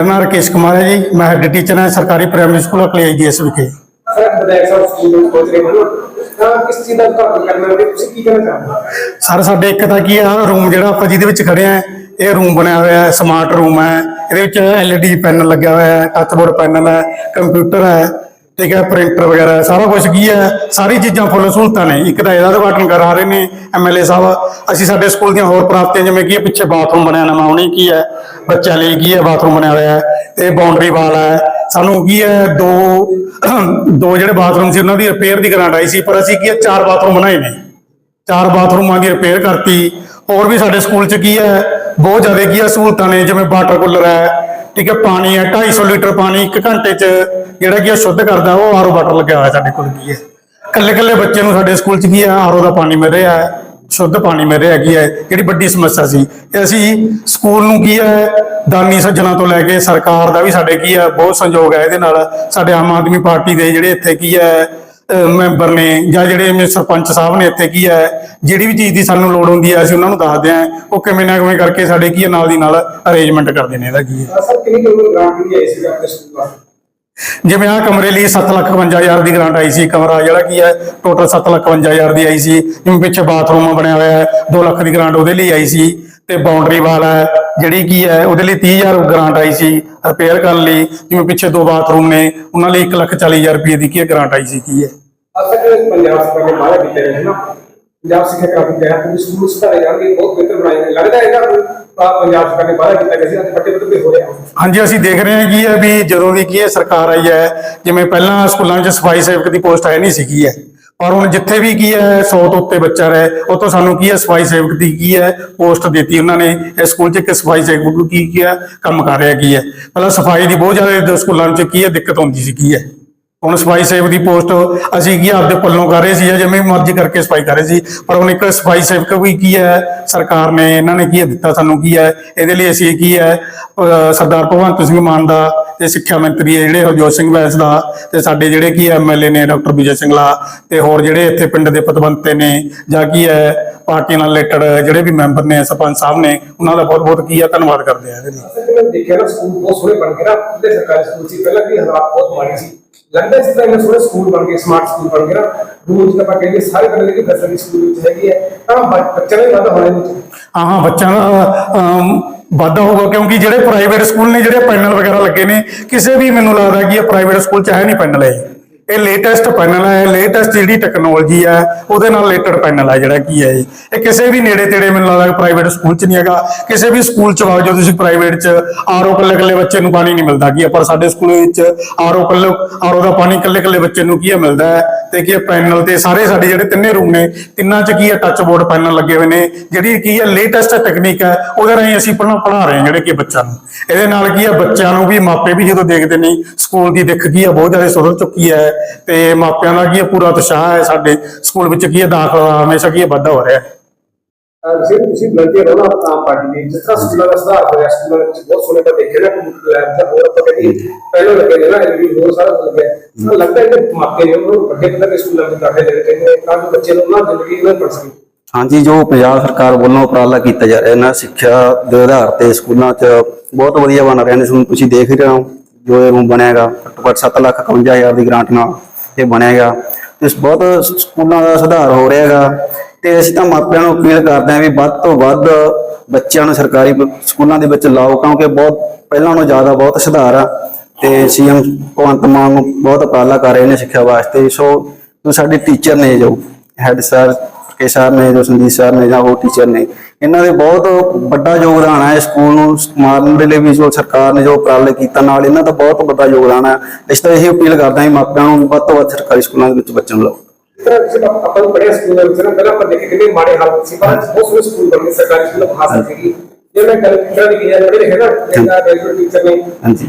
ਮੇਰਾ ਨਾਮ ਰਕੇਸ਼ ਕੁਮਾਰ ਹੈ ਜੀ। ਮੈਂ ਹੈਡ ਟੀਚਰ ਹਾਂ ਸਰਕਾਰੀ ਪ੍ਰਾਇਮਰੀ ਸਕੂਲ ਅਕਲੇਜ ਡੀਐਸ ਵਿਖੇ। ਸਰ ਸਾਡੇ ਇੱਕ ਤਾਂ ਕੀ ਆ ਰੂਮ ਜਿਹੜਾ ਆਪਾਂ ਜਿਹਦੇ ਵਿੱਚ ਖੜੇ ਆ ਇਹ ਰੂਮ ਬਣਿਆ ਹੋਇਆ ਹੈ ਸਮਾਰਟ ਰੂਮ ਹੈ। ਇਹਦੇ ਵਿੱਚ ਐਲਈਡੀ ਪੈਨਲ ਲੱਗਿਆ ਹੋਇਆ ਹੈ ਟੱਚਬੋਰਡ ਪੈਨਲ ਹੈ ਕੰਪਿਊਟਰ ਹੈ। ਠੀਕ ਹੈ ਪ੍ਰਿੰਟਰ ਵਗੈਰਾ, ਸਾਰਾ ਕੁਝ ਕੀ ਹੈ, ਸਾਰੀ ਚੀਜ਼ਾਂ ਫੁੱਲ ਸਹੂਲਤਾਂ ਨੇ। ਇੱਕ ਤਾਂ ਇਹਦਾ ਉਦਘਾਟਨ ਕਰਾ ਰਹੇ ਨੇ ਐਮਐਲਏ ਸਾਹਿਬ। ਅਸੀਂ ਸਾਡੇ ਸਕੂਲ ਦੀਆਂ ਹੋਰ ਪ੍ਰਾਪਤੀਆਂ, ਜਿਵੇਂ ਕੀ ਹੈ ਪਿੱਛੇ ਬਾਥਰੂਮ ਬਣਿਆ ਨਵਾਂ ਉਹਨੇ ਕੀ ਹੈ, ਬੱਚਿਆਂ ਲਈ ਕੀ ਹੈ ਬਾਥਰੂਮ ਬਣਿਆ ਹੋਇਆ ਹੈ, ਤੇ ਬਾਉਂਡਰੀ ਵਾਲ ਹੈ। ਸਾਨੂੰ ਕੀ ਹੈ, ਦੋ ਦੋ ਜਿਹੜੇ ਬਾਥਰੂਮ ਸੀ, ਉਹਨਾਂ ਦੀ ਰਿਪੇਅਰ ਦੀ ਗ੍ਰਾਂਟ ਆਈ ਸੀ, ਪਰ ਅਸੀਂ ਕੀ ਹੈ, ਚਾਰ ਬਾਥਰੂਮ ਬਣਾਏ ਨੇ। ਚਾਰ ਬਾਥਰੂਮਾਂ ਦੀ ਰਿਪੇਅਰ ਕਰਤੀ। ਹੋਰ ਵੀ ਸਾਡੇ ਸਕੂਲ 'ਚ ਕੀ ਹੈ, ਬਹੁਤ ਜ਼ਿਆਦਾ ਕੀ ਹੈ ਸਹੂਲਤਾਂ ਨੇ, ਜਿਵੇਂ ਵਾਟਰ ਕੂਲਰ ਹੈ, ਠੀਕ ਹੈ, ਪਾਣੀ ਹੈ 250 ਲੀਟਰ ਪਾਣੀ ਇੱਕ ਘੰਟੇ 'ਚ ਜਿਹੜਾ ਕੀ ਹੈ ਸ਼ੁੱਧ ਕਰਦਾ, ਉਹ ਆਰਓ ਵਾਟਰ ਲੱਗਿਆ ਹੋਇਆ ਸਾਡੇ ਕੋਲ ਕੀ ਹੈ। ਕੱਲੇ ਕੱਲੇ ਬੱਚੇ ਨੂੰ ਸਾਡੇ ਸਕੂਲ 'ਚ ਕੀ ਹੈ? ਆਰਓ ਦਾ ਪਾਣੀ ਮਿਲ ਰਿਹਾ ਹੈ, ਸ਼ੁੱਧ ਪਾਣੀ ਮਿਲ ਰਿਹਾ ਕੀ ਹੈ। ਜਿਹੜੀ ਵੱਡੀ ਸਮੱਸਿਆ ਸੀ ਅਸੀਂ ਸਕੂਲ ਨੂੰ ਕੀ ਹੈ, ਦਾਨੀ ਸੱਜਣਾ ਤੋਂ ਲੈ ਕੇ ਸਰਕਾਰ ਦਾ ਵੀ ਸਾਡੇ ਕੀ ਹੈ, ਬਹੁਤ ਸੰਯੋਗ ਹੈ ਇਹਦੇ ਨਾਲ। ਸਾਡੇ ਆਮ ਆਦਮੀ ਪਾਰਟੀ ਦੇ ਜਿਹੜੇ ਇੱਥੇ ਕੀ ਹੈ ਮੈਂਬਰ ਨੇ ਜਾਂ ਜਿਹੜੇ ਮੇ ਸਰਪੰਚ ਸਾਹਿਬ ਨੇ ਇੱਥੇ ਕੀ ਹੈ, ਜਿਹੜੀ ਵੀ ਚੀਜ਼ ਦੀ ਸਾਨੂੰ ਲੋੜ ਹੁੰਦੀ ਹੈ, ਅਸੀਂ ਉਹਨਾਂ ਨੂੰ ਦੱਸਦੇ ਹਾਂ। ਉਹ ਕਿਵੇਂ ਨਾ ਕਿਵੇਂ ਕਰਕੇ ਸਾਡੇ ਕੀ ਹੈ, ਨਾਲ ਦੀ ਨਾਲ ਅਰੇਂਜਮੈਂਟ ਕਰਦੇ ਨੇ ਇਹਦਾ ਕੀ ਹੈ। ਸਰ ਕਿੰਨੀ ਕਿਲੋ ਗ੍ਰਾਂਟ ਦੀ ਆਈ ਸੀ ਆਪਣੇ ਸਕੂਲ ਵਾਸਤੇ ਜਿਵੇਂ ਆਹ ਕਮਰੇ ਲਈ 7,51,000 ਦੀ ਗ੍ਰਾਂਟ ਆਈ ਸੀ ਕਮਰਾ ਜਿਹੜਾ ਕੀ ਹੈ ਟੋਟਲ 7,51,000 ਦੀ ਆਈ ਸੀ ਜਿਵੇਂ ਪਿੱਛੇ ਬਾਥਰੂਮ ਬਣਿਆ ਹੋਇਆ ਹੈ 2 ਲੱਖ ਦੀ ਗ੍ਰਾਂਟ ਉਹਦੇ ਲਈ ਆਈ ਸੀ ਤੇ ਬਾਉਂਡਰੀ ਵਾਲ ਹੈ ਜਿਹੜੀ ਕੀ ਹੈ ਉਹਦੇ ਲਈ 30000 ਗ੍ਰਾਂਟ ਆਈ ਸੀ ਰਿਪੇਅਰ ਕਰਨ ਲਈ ਜਿਵੇਂ ਪਿੱਛੇ ਦੋ ਬਾਥਰੂਮ ਨੇ ਉਹਨਾਂ ਲਈ 1,40,000 ਰੁਪਏ ਦੀ ਕੀ ਹੈ ਗ੍ਰਾਂਟ ਆਈ ਸੀ ਕੀ ਹੈ। ਅਸਲ ਪੰਜਾਬ ਸਰਕਾਰ ਨੇ ਵਾਅਦਾ ਕੀਤਾ ਹੈ ਨਾ ਪੰਜਾਬ ਸਿੱਖਿਆ ਕ੍ਰਾਂਤੀ ਤਹਿਤ ਸਕੂਲ ਸੁਧਾਰੇ ਜਾਣਗੇ ਬਹੁਤ ਬਿਹਤਰ ਬਣਾਏ ਨੇ। ਲੱਗਦਾ ਹੈ ਕਿ ਪੰਜਾਬ ਸਰਕਾਰ ਨੇ ਕੀਤਾ ਗਿਆ ਸੀ, ਅੱਜ ਵੱਡੇ ਪੱਧਰ ਹੋ ਰਿਹਾ ਹਾਂਜੀ, ਅਸੀਂ ਦੇਖ ਰਹੇ ਹਾਂ ਕੀ ਹੈ ਵੀ ਜਦੋਂ ਦੀ ਕੀ ਹੈ ਸਰਕਾਰ ਆਈ ਹੈ, ਜਿਵੇਂ ਪਹਿਲਾਂ ਸਕੂਲਾਂ 'ਚ ਸਫ਼ਾਈ ਸੇਵਕ ਦੀ ਪੋਸਟ ਆਈ ਨਹੀਂ ਸੀਗੀ ਹੈ, ਪਰ ਹੁਣ ਜਿੱਥੇ ਵੀ ਕੀ ਹੈ 100 ਤੋਂ ਉੱਤੇ ਬੱਚਾ ਰਹੇ ਉਹ ਸਾਨੂੰ ਕੀ ਹੈ, ਸਫ਼ਾਈ ਸੇਵਕ ਦੀ ਕੀ ਹੈ, ਪੋਸਟ ਦਿੱਤੀ ਉਹਨਾਂ ਨੇ, ਇਹ ਸਕੂਲ 'ਚ ਇੱਕ ਸਫ਼ਾਈ ਸੇਵਕ ਨੂੰ ਕੀ ਕੀ ਹੈ, ਕੰਮ ਕਰ ਰਿਹਾ ਕੀ ਹੈ। ਪਹਿਲਾਂ ਸਫ਼ਾਈ ਦੀ ਬਹੁਤ ਜ਼ਿਆਦਾ ਸਕੂਲਾਂ 'ਚ ਕੀ ਹੈ, ਦਿੱਕਤ ਹੁੰਦੀ ਸੀ ਕੀ ਹੈ। ਹੁਣ ਸਫ਼ਾਈ ਸੇਵਕ ਦੀ ਪੋਸਟ ਅਸੀਂ ਕੀ ਆਪਦੇ ਪੱਲੋਂ ਕਰ ਰਹੇ ਸੀ ਜਾਂ ਜਿਵੇਂ ਮਰਜ਼ੀ ਕਰਕੇ ਸਫ਼ਾਈ ਕਰ ਰਹੇ ਸੀ, ਪਰ ਹੁਣ ਇੱਕ ਸਫ਼ਾਈ ਸੇਵਕ ਵੀ ਕੀ ਹੈ, ਸਰਕਾਰ ਨੇ ਇਹਨਾਂ ਨੇ ਕੀ ਦਿੱਤਾ ਸਾਨੂੰ ਕੀ ਹੈ, ਇਹਦੇ ਲਈ ਅਸੀਂ ਕੀ ਹੈ ਸਰਦਾਰ ਭਗਵੰਤ ਸਿੰਘ ਮਾਨ ਦਾ ਤੇ ਸਿੱਖਿਆ ਮੰਤਰੀ ਹੈ ਜਿਹੜੇ ਹਰਜੋਤ ਸਿੰਘ ਬੈਂਸ ਦਾ ਤੇ ਸਾਡੇ ਜਿਹੜੇ ਕੀ ਐਮਐਲਏ ਨੇ ਡਾਕਟਰ ਵਿਜੇ ਸਿੰਘਲਾ ਤੇ ਹੋਰ ਜਿਹੜੇ ਇੱਥੇ ਪਿੰਡ ਦੇ ਪਤਵੰਤੇ ਨੇ ਜਾਂ ਕੀ ਹੈ ਪਾਰਟੀ ਨਾਲ ਰਿਲੇਟਡ ਜਿਹੜੇ ਵੀ ਮੈਂਬਰ ਨੇ, ਸਰਪੰਚ ਸਾਹਿਬ ਨੇ, ਉਹਨਾਂ ਦਾ ਬਹੁਤ ਬਹੁਤ ਕੀ ਹੈ ਧੰਨਵਾਦ ਕਰਦੇ ਆ ਇਹਦੇ ਲਈ। ਦੇਖਿਆ ਨਾ ਸਕੂਲ ਬਹੁਤ ਸੋਹਣੇ ਬਣ ਗਏ ਨਾ ਜਿਹੜੇ ਸਰਕਾਰੀ ਸਕੂਲ ਸੀ, ਪਹਿਲਾਂ ਵੀ ਹਾਲਾਤ ਬਹੁਤ ਮਾੜੇ ਸੀ। ਲੱਗਦਾ ਇਸ ਤਰ੍ਹਾਂ ਇਹਨਾਂ ਸੋਹਣੇ ਸਕੂਲ ਬਣ ਗਏ ਸਮਾਰਟ ਸਕੂਲ ਬਣ ਗਏ ਨਾ ਰੂਲ ਜਿਹਾ ਆਪਾਂ ਕਹਿੰਦੇ ਸਾਰੇ ਤਰ੍ਹਾਂ ਦੀ ਫੈਸਿਲਿਟੀ ਸਕੂਲ ਵਿੱਚ ਹੈਗੀ ਹੈ ਤਾਂ ਬੱਚਿਆਂ ਦਾ ਵਾਧਾ ਹੋਣਾ ਵਿੱਚ ਹਾਂ ਹਾਂ ਬੱਚਿਆਂ ਦਾ ਵਾਧਾ ਹੋਊਗਾ ਕਿਉਂਕਿ ਜਿਹੜੇ ਪ੍ਰਾਈਵੇਟ ਸਕੂਲ ਨੇ ਜਿਹੜੇ ਪੈਨਲ ਵਗੈਰਾ ਲੱਗੇ ਨੇ ਕਿਸੇ ਵੀ ਮੈਨੂੰ ਲੱਗਦਾ ਕਿ ਇਹ ਪ੍ਰਾਈਵੇਟ ਸਕੂਲ ਚ ਹੈ ਨਹੀਂ ਪੈਨਲ ਇਹ ਇਹ ਲੇਟੈਸਟ ਪੈਨਲ ਹੈ ਲੇਟੈਸਟ ਜਿਹੜੀ ਟੈਕਨੋਲੋਜੀ ਹੈ, ਉਹਦੇ ਨਾਲ ਰਿਲੇਟਡ ਪੈਨਲ ਹੈ ਜਿਹੜਾ ਕੀ ਹੈ ਇਹ। ਕਿਸੇ ਵੀ ਨੇੜੇ ਤੇੜੇ ਮੈਨੂੰ ਲੱਗਦਾ ਪ੍ਰਾਈਵੇਟ ਸਕੂਲ ਚ ਨਹੀਂ ਹੈਗਾ। ਕਿਸੇ ਵੀ ਸਕੂਲ ਚ ਵਾਜੋ ਤੁਸੀਂ ਪ੍ਰਾਈਵੇਟ ਚ ਆਰਓ ਕੱਲੇ ਕੱਲੇ ਬੱਚੇ ਨੂੰ ਪਾਣੀ ਨਹੀਂ ਮਿਲਦਾ ਕੀ ਹੈ ਪਰ ਸਾਡੇ ਸਕੂਲ ਵਿੱਚ ਆਰਓ ਕੱਲੇ ਆਰਓ ਦਾ ਪਾਣੀ ਕੱਲੇ ਕੱਲੇ ਬੱਚੇ ਨੂੰ ਕੀ ਹੈ ਮਿਲਦਾ ਹੈ? ਤੇ ਕੀ ਹੈ ਪੈਨਲ ਤੇ ਸਾਰੇ ਸਾਡੇ ਜਿਹੜੇ ਤਿੰਨੇ ਰੂਮ ਨੇ, ਤਿੰਨਾਂ ਚ ਕੀ ਹੈ ਟੱਚ ਬੋਰਡ ਪੈਨਲ ਲੱਗੇ ਹੋਏ ਨੇ, ਜਿਹੜੀ ਕੀ ਹੈ ਲੇਟੈਸਟ ਟੈਕਨੀਕ ਹੈ, ਉਹਦੇ ਰਾਹੀਂ ਅਸੀਂ ਪੜ੍ਹਾ ਪੜ੍ਹਾ ਰਹੇ ਹਾਂ ਜਿਹੜੇ ਕਿ ਬੱਚਿਆਂ ਨੂੰ। ਇਹਦੇ ਨਾਲ ਕੀ ਹੈ, ਬੱਚਿਆਂ ਨੂੰ ਵੀ ਮਾਪੇ ਵੀ ਜਦੋਂ ਦੇਖਦੇ ਨੇ ਸਕੂਲ ਦੀ ਦਿੱਖ ਕੀ ਹੈ, ਬਹੁਤ ਜ਼ਿਆਦਾ ਸੁਧਰ ਚੁੱਕੀ ਹੈ। ਤੇ ਮਾਪਿਆਂ ਦਾ ਕੀ ਹੈ ਪੂਰਾ ਉਤਸ਼ਾਹ ਹੈ ਸਾਡੇ ਸਕੂਲ ਵਿੱਚ ਕੀ ਹੈ ਦਾਖਲਾ ਹਮੇਸ਼ਾ ਕੀ ਹੈ ਵਾਧਾ ਹੋ ਰਿਹਾ ਹੈ। ਤੁਸੀਂ ਤੁਸੀਂ ਵਲੰਟੀਅਰ ਹੋ ਨਾ ਆਮ ਪਾਰਟੀ ਦੇ ਜਿਸ ਤਰ੍ਹਾਂ ਸਕੂਲਾਂ ਦਾ ਸੁਧਾਰ ਹੋਇਆ ਸਕੂਲਾਂ ਵਿੱਚ ਬਹੁਤ ਸੋਹਣੇ ਪਰ ਦੇਖੇ ਨਾ ਕੰਪਿਊਟਰ ਲੈਬ ਜਾਂ ਹੋਰ ਆਪਾਂ ਕਹਿੰਦੇ ਪਹਿਲਾਂ ਲੱਗੇ ਨੇ ਨਾ ਇਹ ਹੋਰ ਸਾਰਾ ਕੁਝ ਲੱਗਿਆ ਤਾਂ ਲੱਗਦਾ ਹੈ ਕਿ ਮਾਪੇ ਨੇ ਉਹ ਵੱਡੇ ਪੱਧਰ ਦੇ ਸਕੂਲਾਂ ਵਿੱਚ ਦਾਖਲੇ ਦੇਣੇ ਚਾਹੀਦੇ ਨੇ ਤਾਂ ਕਿ ਬੱਚੇ ਨੂੰ ਉਹਨਾਂ ਜ਼ਿੰਦਗੀ ਨਾਲ ਬਣ ਸਕੇ ਹਾਂਜੀ ਜੋ ਪੰਜਾਬ ਸਰਕਾਰ ਵੱਲੋਂ ਉਪਰਾਲਾ ਕੀਤਾ ਜਾ ਰਿਹਾ ਇਹਨਾਂ ਸਿੱਖਿਆ ਦੇ ਆਧਾਰ ਤੇ ਸਕੂਲਾਂ 'ਚ ਬਹੁਤ ਵਧੀਆ ਬਣ ਰਹੇ ਨੇ ਤੁਸੀਂ ਦੇਖ ਹੀ ਰਹੇ ਹੋ। ਜੋ ਇਹ ਰੂਮ ਬਣਿਆਗਾ ਘੱਟੋ ਘੱਟ 7 ਲੱਖ 51 ਹਜ਼ਾਰ ਦੀ ਗ੍ਰਾਂਟ ਨਾਲ ਇਹ ਬਣਿਆਗਾ। ਤੇ ਬਹੁਤ ਸਕੂਲਾਂ ਦਾ ਸੁਧਾਰ ਹੋ ਰਿਹਾ ਰਿਹਾਗਾ। ਤੇ ਅਸੀਂ ਤਾਂ ਮਾਪਿਆਂ ਨੂੰ ਅਪੀਲ ਕਰਦੇ ਹਾਂ ਵੀ ਵੱਧ ਤੋਂ ਵੱਧ ਬੱਚਿਆਂ ਨੂੰ ਸਰਕਾਰੀ ਸਕੂਲਾਂ ਦੇ ਵਿੱਚ ਲਾਓ, ਕਿਉਂਕਿ ਬਹੁਤ ਪਹਿਲਾਂ ਨਾਲੋਂ ਜ਼ਿਆਦਾ ਬਹੁਤ ਸੁਧਾਰ ਆ। ਤੇ ਸੀਐਮ ਭਗਵੰਤ ਮਾਨ ਨੂੰ ਬਹੁਤ ਉਪਰਾਲਾ ਕਰ ਰਹੇ ਨੇ ਸਿੱਖਿਆ ਵਾਸਤੇ। ਸੋ ਜੋ ਸਾਡੇ ਟੀਚਰ ਨੇ ਜੋ ਹੈਡ ਸਰ ਕੇ ਸਰ ਨੇ ਜੋ ਸੰਦੀਪ ਸਰ ਨੇ ਜਾਂ ਹੋਰ ਟੀਚਰ ਨੇ ਇਹਨਾਂ ਦੇ ਬਹੁਤ ਵੱਡਾ ਯੋਗਦਾਨ ਹੈ ਇਸ ਸਕੂਲ ਨੂੰ ਮਾਰਨ ਦੇ ਲਈ ਵੀ ਜੋ ਸਰਕਾਰ ਨੇ ਜੋ ਉਪਰਾਲੇ ਕੀਤਾ ਨਾਲ ਇਹਨਾਂ ਦਾ ਬਹੁਤ ਵੱਡਾ ਯੋਗਦਾਨ ਹੈ। ਇਸ ਤਰ੍ਹਾਂ ਇਹ ਅਪੀਲ ਕਰਦਾ ਹਾਂ ਮਾਪਿਆਂ ਨੂੰ ਵੱਧ ਤੋਂ ਵੱਧ ਸਰਕਾਰੀ ਸਕੂਲਾਂ ਦੇ ਵਿੱਚ ਬੱਚਿਆਂ ਨੂੰ ਲਾਓ। ਇਸ ਤਰ੍ਹਾਂ ਜਿਵੇਂ ਆਪਾਂ ਨੂੰ ਪੜਿਆ ਸਕੂਲਾਂ ਵਿੱਚ ਨਾ ਪਹਿਲਾਂ ਆਪਾਂ ਦੇਖੇ ਕਿੰਨੇ ਮਾੜੇ ਹਾਲਤ ਸੀ ਪਰ ਬਹੁਤ ਸੋਹਣੇ ਸਕੂਲ ਬਣ ਗਏ ਸਰਕਾਰੀ ਸਕੂਲ ਖਾਸ ਸੀਗੀ ਜੇ ਮੈਂ ਗੱਲ ਟੀਚਰਾਂ ਦੀ ਕੀਤੀ ਪੜ੍ਹੇ ਲਿਖੇ ਨਾ ਜਿਹੜਾ ਰੈਗੂਲਰ ਟੀਚਰ ਨੇ ਹਾਂਜੀ।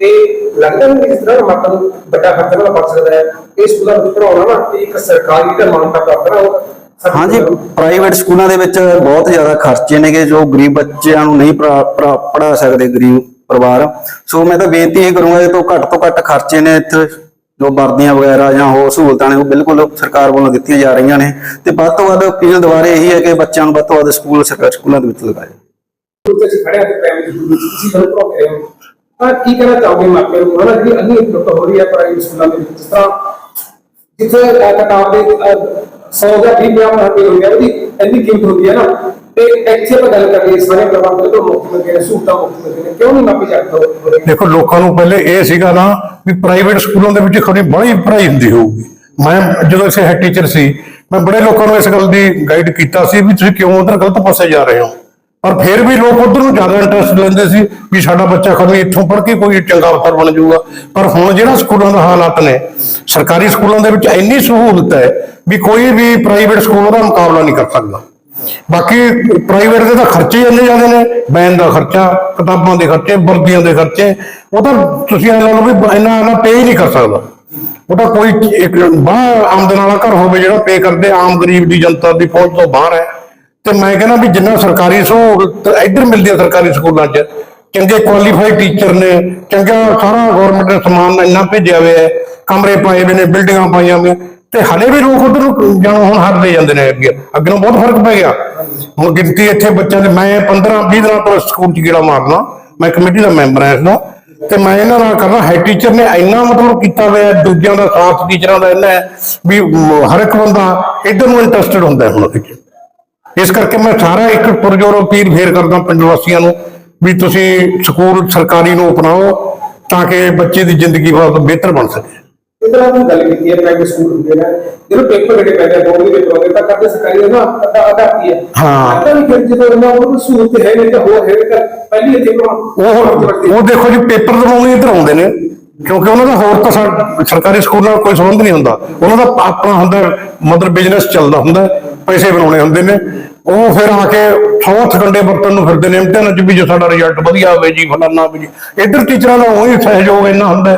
ਤੇ ਲੱਗਦਾ ਨਹੀਂ ਜਿਸ ਤਰ੍ਹਾਂ ਮਾਪਿਆਂ ਨੂੰ ਵੱਡਾ ਖਰਚਾ ਨਾਲ ਬਚ ਸਕਦਾ ਹੈ। ਇਹ ਸਕੂਲਾਂ ਵਿੱਚ ਪੜਾਉਣਾ ਨਾ ਤੇ ਇੱਕ ਸਰਕਾਰੀ ਦਾ ਸਭ ਤੋਂ ਹਾਂਜੀ ਜ਼ਰੂਰੀ। ਪ੍ਰਾਈਵੇਟ ਸਕੂਲਾਂ ਦੇ ਵਿੱਚ ਬਹੁਤ ਜ਼ਿਆਦਾ ਖਰਚੇ ਨੇਗੇ ਜੋ ਗਰੀਬ ਬੱਚਿਆਂ ਨੂੰ ਨਹੀਂ ਪੜਾ ਸਕਦੇ ਗਰੀਬ ਪਰਿਵਾਰ। ਸੋ ਮੈਂ ਤਾਂ ਬੇਨਤੀ ਇਹ ਕਰੂੰਗਾ ਕਿ ਤੋਂ ਘੱਟ ਤੋਂ ਘੱਟ ਖਰਚੇ ਨੇ ਇੱਥੇ ਜੋ ਵਰਦੀਆਂ ਵਗੈਰਾ ਜਾਂ ਹੋਰ ਸਹੂਲਤਾਂ ਨੇ ਉਹ ਬਿਲਕੁਲ ਸਰਕਾਰ ਵੱਲੋਂ ਦਿੱਤੀਆਂ ਜਾ ਰਹੀਆਂ ਨੇ ਤੇ ਵੱਧ ਤੋਂ ਵੱਧ ਅਪੀਲ ਦੁਆਰੇ ਇਹੀ ਹੈ ਕਿ ਬੱਚਿਆਂ ਨੂੰ ਵੱਧ ਤੋਂ ਵੱਧ ਸਕੂਲ ਸਰਕਾਰੀ ਸਕੂਲਾਂ ਦੇ ਵਿੱਚ ਲਗਾਏ। ਸਕੂਲ ਵਿੱਚ ਅਸੀਂ ਖੜੇ ਹਾਂ ਤੇ ਪ੍ਰਾਇਮਰੀ ਸਕੂਲ ਵਿੱਚ ਤੁਸੀਂ ਸਾਨੂੰ ਪੜਾਉਂਦੇ ਹੋ। ਆ ਕੀ ਕਹਿਣਾ ਚਾਹੋਗੇ ਮਾਪਿਆਂ ਨੂੰ? ਹਨਾ ਜਿਹੜੀ ਅੰਨੀ ਲੁੱਟ ਹੋ ਰਹੀ ਹੈ ਪ੍ਰਾਈਵੇਟ ਸਕੂਲਾਂ ਦੇ ਵਿੱਚ। ਜਿਸ ਤਰ੍ਹਾਂ ਜਿੱਥੇ ਅਹ, ਕਿਤਾਬ ਦੇ 100 ਜਾਂ 20 ਪੰਜਾਹ ਰੁਪਏ ਹੁੰਦੇ ਆ ਉਹਦੀ, ਇੰਨੀ ਕੀਮਤ ਹੁੰਦੀ ਹੈ ਨਾ। ਤੇ ਇੱਥੇ ਆਪਾਂ ਗੱਲ ਕਰੀਏ ਸਾਰੇ ਪ੍ਰਬੰਧ ਤੋਂ ਮੁਕਤ ਮਿਲਦੇ ਨੇ ਸਹੂਲਤਾਂ ਮੁਕਤ ਮਿਲਦੇ ਨੇ, ਕਿਉਂ ਨਹੀਂ ਮਾਪੇ ਜਾਂਦੇ ਦੇਖੋ, ਲੋਕਾਂ ਨੂੰ ਪਹਿਲੇ ਇਹ ਸੀਗਾ ਨਾ ਵੀ ਪ੍ਰਾਈਵੇਟ ਸਕੂਲਾਂ ਦੇ ਵਿੱਚ ਖੜੀ ਬੜੀ ਪੜ੍ਹਾਈ ਹੁੰਦੀ ਹੋਊਗੀ। ਮੈਂ ਜਦੋਂ ਇਸੇ ਹੈਡ ਟੀਚਰ ਸੀ, ਮੈਂ ਬੜੇ ਲੋਕਾਂ ਨੂੰ ਇਸ ਗੱਲ ਦੀ ਗਾਈਡ ਕੀਤਾ ਸੀ ਵੀ ਤੁਸੀਂ ਕਿਉਂ ਉਧਰ ਗਲਤ ਪਾਸੇ ਜਾ ਰਹੇ ਹੋ। ਪਰ ਫਿਰ ਵੀ ਲੋਕ ਉਧਰ ਨੂੰ ਜ਼ਿਆਦਾ ਇੰਟਰਸਟ ਲੈਂਦੇ ਸੀ ਵੀ ਸਾਡਾ ਬੱਚਾ ਖੜੀ ਇੱਥੋਂ ਪੜ੍ਹ ਕੇ ਕੋਈ ਚੰਗਾ ਅਫਸਰ ਬਣ ਜਾਊਗਾ। ਪਰ ਹੁਣ ਜਿਹੜਾ ਸਕੂਲਾਂ ਦਾ ਹਾਲਾਤ ਨੇ, ਸਰਕਾਰੀ ਸਕੂਲਾਂ ਦੇ ਵਿੱਚ ਇੰਨੀ ਸਹੂਲਤ ਹੈ ਵੀ ਕੋਈ ਵੀ ਪ੍ਰਾਈਵੇਟ ਸਕੂਲ ਉਹਦਾ ਮੁਕਾਬਲਾ ਨਹੀਂ ਕਰ ਸਕਦਾ। ਬਾਕੀ ਪ੍ਰਾਈਵੇਟ ਦੇ ਤਾਂ ਖਰਚੇ ਹੀ ਇੰਨੇ ਜ਼ਿਆਦਾ ਨੇ ਬੈਨ ਦਾ ਖਰਚਾ, ਕਿਤਾਬਾਂ ਦੇ ਖਰਚੇ, ਵਰਦੀਆਂ ਦੇ ਖਰਚੇ, ਉਹ ਤਾਂ ਤੁਸੀਂ ਇਹਨਾਂ ਨੂੰ ਵੀ ਇੰਨਾ ਇੰਨਾ ਪੇ ਹੀ ਨਹੀਂ ਕਰ ਸਕਦਾ। ਉਹ ਤਾਂ ਕੋਈ ਇੱਕ ਬਾਹਰ ਆਮਦਨ ਵਾਲਾ ਘਰ ਹੋਵੇ ਜਿਹੜਾ ਪੇ ਕਰਦੇ, ਆਮ ਗਰੀਬ ਦੀ ਜਨਤਾ ਦੀ ਪਹੁੰਚ ਤੋਂ ਬਾਹਰ ਹੈ। ਤੇ ਮੈਂ ਕਹਿੰਦਾ ਵੀ ਜਿੰਨਾ ਸਰਕਾਰੀ ਸਹੂਲਤ ਇੱਧਰ ਮਿਲਦੀ ਹੈ ਸਰਕਾਰੀ ਸਕੂਲਾਂ 'ਚ, ਚੰਗੇ ਕੁਆਲੀਫਾਈਡ ਟੀਚਰ ਨੇ, ਚੰਗਾ ਸਾਰਾ ਗਵਰਨਮੈਂਟ ਨੇ ਸਮਾਨ ਇੰਨਾ ਭੇਜਿਆ ਹੋਇਆ ਹੈ, ਕਮਰੇ ਪਾਏ ਹੋਏ ਨੇ ਬਿਲਡਿੰਗਾਂ ਪਾਈਆਂ ਹੋਈਆਂ, ਤੇ ਹਲੇ ਵੀ ਲੋਕ ਉਧਰ ਨੂੰ ਜਾਣੋ ਹੁਣ ਹਟਦੇ ਜਾਂਦੇ ਨੇ ਅੱਗੇ ਅੱਗੇ ਨੂੰ ਬਹੁਤ ਫ਼ਰਕ ਪੈ ਗਿਆ। ਹੁਣ ਗਿਣਤੀ ਇੱਥੇ ਬੱਚਿਆਂ ਦੇ, ਮੈਂ 15 20 ਦਿਨਾਂ ਤੋਂ ਸਕੂਲ 'ਚ ਗੇੜਾ ਮਾਰਨਾ, ਮੈਂ ਕਮੇਟੀ ਦਾ ਮੈਂਬਰ ਹਾਂ ਇਸ ਦਾ ਤੇ ਮੈਂ ਇਹਨਾਂ ਨਾਲ ਕਰਨਾ ਹੈ ਟੀਚਰ ਨੇ ਇੰਨਾ ਮਤਲਬ ਕੀਤਾ ਹੋਇਆ ਦੂਜਿਆਂ ਦਾ ਸਾਥ ਟੀਚਰਾਂ ਦਾ ਇੰਨਾ ਹੈ, ਵੀ ਹਰ ਇੱਕ ਬੰਦਾ ਇੱਧਰ ਨੂੰ ਇੰਟਰਸਟਡ ਹੁੰਦਾ ਹੁਣ ਇਸ ਕਰਕੇ ਮੈਂ ਸਾਰਾ ਇੱਕ ਪੁਰਜੋਰ ਅਪੀਲ ਫੇਰ ਕਰਦਾ ਪਿੰਡ ਵਾਸੀਆਂ ਨੂੰ ਵੀ ਤੁਸੀਂ ਸਕੂਲ ਸਰਕਾਰੀ ਨੂੰ ਅਪਣਾਓ ਤਾਂ ਕਿ ਬੱਚੇ ਦੀ ਜ਼ਿੰਦਗੀ ਬਹੁਤ ਬਿਹਤਰ ਬਣ ਸਕੇ। ਇਧਰ ਆਪਾਂ ਗੱਲ ਕੀਤੀ ਹੈ ਪ੍ਰਾਈਵੇਟ ਸਕੂਲ ਹੁੰਦੇ ਨੇ। ਜਦੋਂ ਪੇਪਰ ਜਿਹੜੇ ਪੈਂਦੇ ਬੋਰਡ ਦੇ ਪੇਪਰ ਹੁੰਦੇ ਤਾਂ ਕਰਦੇ ਸਰਕਾਰੀ ਨਾ ਅੱਧਾ ਅੱਧਾ ਕੀ ਹੈ। ਹਾਂ। ਅੱਧਾ ਵੀ ਫਿਰ ਜਦੋਂ ਉਹਨਾਂ ਕੋਲ ਸਹੂਲਤ ਹੈ ਨਹੀਂ ਤਾਂ ਹੋਰ ਹੈ ਤਾਂ ਪਹਿਲੀ ਇੱਥੇ ਕੋਲ ਉਹ ਉਹ ਦੇਖੋ ਜੀ ਪੇਪਰ ਦਿਵਾਉਣੇ ਇੱਧਰ ਆਉਂਦੇ ਨੇ ਕਿਉਂਕਿ ਉਹਨਾਂ ਦਾ ਹੋਰ ਤਾਂ ਸਰ- ਸਰਕਾਰੀ ਸਕੂਲ ਨਾਲ ਕੋਈ ਸੰਬੰਧ ਨਹੀਂ ਹੁੰਦਾ। ਉਹਨਾਂ ਦਾ ਆਪਣਾ ਹੁੰਦਾ ਮਤਲਬ ਬਿਜ਼ਨਸ ਚੱਲਦਾ ਹੁੰਦਾ ਪੈਸੇ ਬਣਾਉਣੇ ਹੁੰਦੇ ਨੇ। ਉਹ ਫਿਰ ਆ ਕੇ ਸੌ ਠੰਡੇ ਬਰਤਨ ਨੂੰ ਫਿਰਦੇ ਨੇ ਇਮਤਿਹਾਨਾਂ 'ਚ ਵੀ ਜੋ ਸਾਡਾ ਰਿਜ਼ਲਟ ਵਧੀਆ ਹੋਵੇ ਜੀ ਫਲਾਨਾ ਵੀ ਜੀ। ਇੱਧਰ ਟੀਚਰਾਂ ਦਾ ਉਹੀ ਸਹਿਯੋਗ ਇੰਨਾ ਹੁੰਦਾ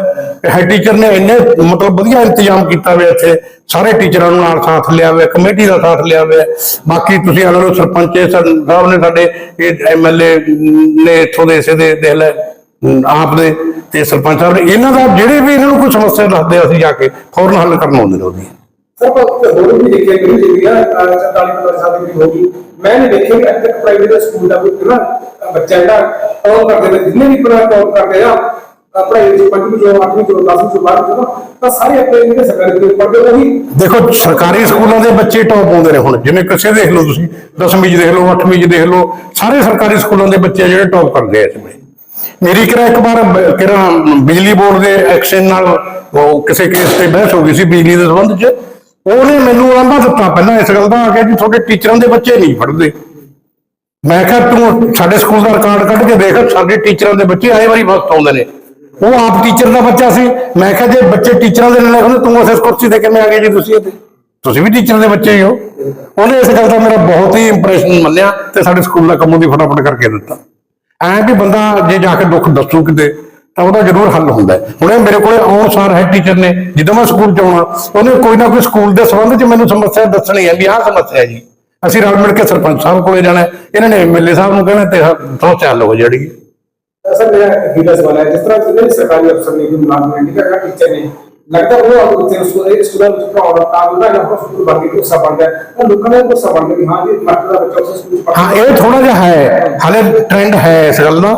ਹੈਡ ਟੀਚਰ ਨੇ ਇੰਨੇ ਮਤਲਬ ਵਧੀਆ ਇੰਤਜ਼ਾਮ ਕੀਤਾ ਹੋਇਆ ਇੱਥੇ ਸਾਰੇ ਟੀਚਰਾਂ ਨੂੰ ਨਾਲ ਸਾਥ ਲਿਆ ਹੋਇਆ ਕਮੇਟੀ ਦਾ ਸਾਥ ਲਿਆ ਹੋਇਆ। ਬਾਕੀ ਤੁਸੀਂ ਅਗਰ ਉਹ ਸਰਪੰਚ ਸਾਹਿਬ ਨੇ ਸਾਡੇ ਇਹ ਐਮਐਲਏ ਨੇ ਇੱਥੋਂ ਦੇ ਇਸੇ ਦੇ ਦੇਖ ਲੈ ਆਪ ਦੇ ਤੇ ਸਰਪੰਚ ਸਾਹਿਬ ਨੇ ਇਹਨਾਂ ਦਾ ਜਿਹੜੇ ਵੀ ਇਹਨਾਂ ਨੂੰ ਕੋਈ ਸਮੱਸਿਆ ਦੱਸਦੇ ਆ, ਅਸੀਂ ਜਾ ਕੇ ਫੌਰਨ ਹੱਲ ਕਰਨ ਆਉਂਦੇ ਨੇ ਉਹਦੀ। ਸਰ ਪਰ ਹੋਰ ਵੀ ਦੇਖਿਆ ਕਿ ਜਿਹੜੀ ਆ 44 50 ਸਾਲ ਦੀ ਹੋ ਗਈ। ਮੈਂ ਨਹੀਂ ਦੇਖਿਆ ਕਿ ਅੱਜ ਤੱਕ ਪ੍ਰਾਈਵੇਟ ਸਕੂਲ ਦਾ ਕੋਈ ਨਾ ਬੱਚਾ ਜਿਹੜਾ ਟੌਪ ਕਰਦੇ ਨੇ, ਜਿੰਨੇ ਵੀ ਪੜਾ ਟੌਪ ਕਰਦੇ ਆ ਆਪਣਾ ਇਹ ਪੰਜਵੀਂ ਤੋਂ 8ਵੀਂ ਤੋਂ 10ਵੀਂ ਤੋਂ ਬਾਅਦ ਜਦੋਂ ਤਾਂ ਸਾਰੇ ਆਪਣੇ ਜਿਹੜੇ ਸਰਕਾਰੀ ਸਕੂਲ ਪੜ੍ਹਦੇ ਉਹੀ ਦੇਖੋ, ਸਰਕਾਰੀ ਸਕੂਲਾਂ ਦੇ ਬੱਚੇ ਟੌਪ ਆਉਂਦੇ ਨੇ ਹੁਣ। ਜਿਵੇਂ ਕਿਸੇ ਦੇਖ ਲਓ ਤੁਸੀਂ 10ਵੀਂ 'ਚ ਦੇਖ ਲਓ 8ਵੀਂ 'ਚ ਦੇਖ ਲਓ, ਸਾਰੇ ਸਰਕਾਰੀ ਸਕੂਲਾਂ ਦੇ ਬੱਚੇ ਜਿਹੜੇ ਟੌਪ ਕਰਦੇ ਆ ਇਸ ਵੇਲੇ। ਮੇਰੀ ਕਿਹੜਾ ਇੱਕ ਵਾਰ ਬ- ਕਿਹੜਾ ਬਿਜਲੀ ਬੋਰਡ ਦੇ ਐਕਸ਼ਨ ਨਾਲ ਉਹ ਕਿਸੇ ਕੇਸ ਤੇ ਬਹਿਸ ਹੋ ਗਈ ਸੀ, ਬਿਜਲੀ ਦੇ ਸੰਬੰਧ 'ਚ। ਉਹਨੇ ਮੈਨੂੰ ਆਂਦਾ ਦਿੱਤਾ ਪਹਿਲਾਂ ਇਸ ਗੱਲ ਦਾ ਆ ਕੇ ਜੀ ਤੁਹਾਡੇ ਟੀਚਰਾਂ ਦੇ ਬੱਚੇ ਨਹੀਂ ਪੜ੍ਹਦੇ ਮੈਂ ਕਿਹਾ ਤੂੰ ਸਾਡੇ ਸਕੂਲ ਦਾ ਰਿਕਾਰਡ ਕੱਢ ਕੇ ਦੇਖ, ਸਾਡੇ ਟੀਚਰਾਂ ਦੇ ਬੱਚੇ ਆਏ ਵਾਰੀ ਫਸਟ ਆਉਂਦੇ ਨੇ। ਉਹ ਆਪ ਟੀਚਰ ਦਾ ਬੱਚਾ ਸੀ। ਮੈਂ ਕਿਹਾ ਜੇ ਬੱਚੇ ਟੀਚਰਾਂ ਦੇ ਨਾਲ ਹੁੰਦੇ, ਤੂੰ ਉਸ ਕੁਰਸੀ ਤੇ ਕਿਵੇਂ ਆ ਗਏ ਜੀ ਤੁਸੀਂ ਇੱਥੇ? ਤੁਸੀਂ ਵੀ ਟੀਚਰ ਦੇ ਬੱਚੇ ਹੀ ਹੋ। ਉਹਨੇ ਇਸ ਗੱਲ ਦਾ ਮੇਰਾ ਬਹੁਤ ਹੀ ਇੰਪ੍ਰੈਸ਼ਨ ਮੰਨਿਆ ਤੇ ਸਾਡੇ ਸਕੂਲ ਦਾ ਕੰਮ ਉਹਦੀ ਫਟਾਫਟ ਕਰਕੇ ਦਿੱਤਾ। ਐਂ ਵੀ ਬੰਦਾ ਜੇ ਜਾ ਕੇ ਦੁੱਖ ਦੱਸੂ ਕਿਤੇ ਤਾਂ ਉਹਦਾ ਜ਼ਰੂਰ ਹੱਲ ਹੁੰਦਾ ਹੈ। ਹੁਣ ਇਹ ਮੇਰੇ ਕੋਲੇ ਆਉਣ ਸਾਰ ਹੈ ਟੀਚਰ ਨੇ ਜਦੋਂ ਮੈਂ ਸਕੂਲ ਚ ਆਉਣਾ ਉਹਨੇ ਕੋਈ ਨਾ ਕੋਈ ਸਕੂਲ ਦੇ ਸੰਬੰਧ ਚ ਮੈਨੂੰ ਸਮੱਸਿਆ ਦੱਸਣੀ ਹੈ ਵੀ ਆਹ ਸਮੱਸਿਆ ਜੀ। ਅਸੀਂ ਰਲ ਮਿਲ ਕੇ ਸਰਪੰਚ ਸਾਹਿਬ ਕੋਲੇ ਜਾਣਾ ਇਹਨਾਂ ਨੇ ਐਮਐਲਏ ਸਾਹਿਬ ਨੂੰ ਕਹਿਣਾ ਤੇ ਸਮੱਸਿਆ ਹੱਲ ਹੋ ਜਾਏਗੀ। ਸਰ ਮੇਰਾ ਅਖੀਲਾ ਸਵਾਲ ਹੈ ਜਿਸ ਤਰ੍ਹਾਂ ਵੀ ਸਰਕਾਰੀ ਅਫਸਰ ਨੇ ਵੀ ਮੁਲਾਜ਼ਮ ਨੇ ਠੀਕ ਹੈ ਟੀਚਰ ਨੇ ਲੱਗਦਾ ਉਹ ਆਪ ਉੱਤੇ ਸਕੂਲ ਵਿੱਚ ਪੜਾਉਣਾ ਤਾਂ ਉਹਦਾ ਜਿਹੜਾ ਸਕੂਲ ਬਾਕੀ ਤੋਂ ਬਣਦਾ ਹੈ ਤਾਂ ਲੋਕਾਂ ਨੇ ਕੋਈ ਬਣਦਾ ਵੀ ਹਾਂ ਜੀ ਮਾਸਟਰ ਦਾ ਬੱਚਾ ਉਸ ਸਕੂਲ ਹਾਂ ਇਹ ਥੋੜਾ ਜਿਹਾ ਹੈ। ਹਾਲੇ ਟ੍ਰੈਂਡ ਹੈ ਇਸ ਗੱਲ ਦਾ।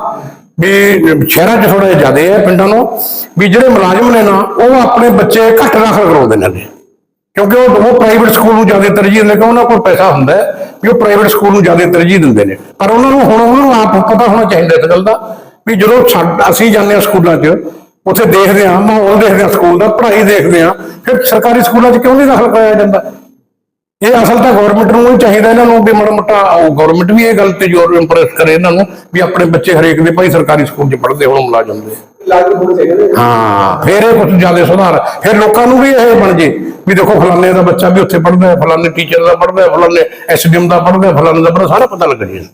ਵੀ ਸ਼ਹਿਰਾਂ 'ਚ ਥੋੜਾ ਜਿਹਾ ਜ਼ਿਆਦਾ ਹੈ ਪਿੰਡਾਂ ਨੂੰ ਵੀ ਜਿਹੜੇ ਮੁਲਾਜ਼ਮ ਨੇ ਨਾ, ਉਹ ਆਪਣੇ ਬੱਚੇ ਘੱਟ ਦਾਖਲ ਕਰਾਉਂਦੇ ਨੇ ਕਿਉਂਕਿ ਉਹ ਉਹ ਪ੍ਰਾਈਵੇਟ ਸਕੂਲ ਨੂੰ ਜ਼ਿਆਦਾ ਤਰਜੀਹ ਦਿੰਦੇ, ਕਿਉਂਕਿ ਉਹਨਾਂ ਕੋਲ ਪੈਸਾ ਹੁੰਦਾ ਹੈ, ਵੀ ਉਹ ਪ੍ਰਾਈਵੇਟ ਸਕੂਲ ਨੂੰ ਜ਼ਿਆਦਾ ਤਰਜੀਹ ਦਿੰਦੇ ਨੇ। ਪਰ ਉਹਨਾਂ ਨੂੰ ਹੁਣ ਉਹਨਾਂ ਨੂੰ ਆਪ ਪਤਾ ਹੋਣਾ ਚਾਹੀਦਾ ਇਸ ਗੱਲ ਦਾ, ਵੀ ਜਦੋਂ ਸਾਡ- ਅਸੀਂ ਜਾਂਦੇ ਹਾਂ ਸਕੂਲਾਂ 'ਚ, ਉੱਥੇ ਦੇਖਦੇ ਹਾਂ, ਮਾਹੌਲ ਦੇਖਦੇ ਹਾਂ ਸਕੂਲ ਦਾ, ਪੜ੍ਹਾਈ ਦੇਖਦੇ ਹਾਂ, ਫਿਰ ਸਰਕਾਰੀ ਸਕੂਲਾਂ 'ਚ ਕਿਉਂ ਨਹੀਂ ਦਾਖਲ ਕਰਾਇਆ ਜਾਂਦਾ? ਇਹ ਅਸਲ ਤਾਂ ਗਵਰਨਮੈਂਟ ਨੂੰ ਹੀ ਚਾਹੀਦਾ ਇਹਨਾਂ ਨੂੰ ਵੀ ਮਾੜਾ ਮੋਟਾ ਗਵਰਨਮੈਂਟ ਵੀ ਇਹ ਗੱਲ ਤੇ ਜ਼ੋਰ ਇੰਪ੍ਰੈਸ ਕਰੇ ਇਹਨਾਂ ਨੂੰ ਵੀ ਆਪਣੇ ਬੱਚੇ ਹਰੇਕ ਦੇ ਭਾਈ ਸਰਕਾਰੀ ਸਕੂਲ 'ਚ ਪੜ੍ਹਦੇ ਹੋਣ ਮੁਲਾਜ਼ਮ ਦੇ। ਹਾਂ ਫਿਰ ਇਹ ਕੁਝ ਜ਼ਿਆਦਾ ਸੁਧਾਰ ਫਿਰ ਲੋਕਾਂ ਨੂੰ ਵੀ ਇਹ ਬਣ ਜੇ ਵੀ ਦੇਖੋ ਫਲਾਣੇ ਦਾ ਬੱਚਾ ਵੀ ਉੱਥੇ ਪੜ੍ਹਦਾ ਹੈ ਫਲਾਣੇ ਟੀਚਰ ਦਾ ਪੜ੍ਹਦਾ ਹੈ ਫਲਾਣੇ ਐਸਡੀਐਮ ਦਾ ਪੜ੍ਹਦਾ ਹੈ ਫਲਾਣੇ ਦਾ ਪੜ੍ਹਦਾ ਸਾਰਾ ਪਤਾ ਲੱਗ ਜੇ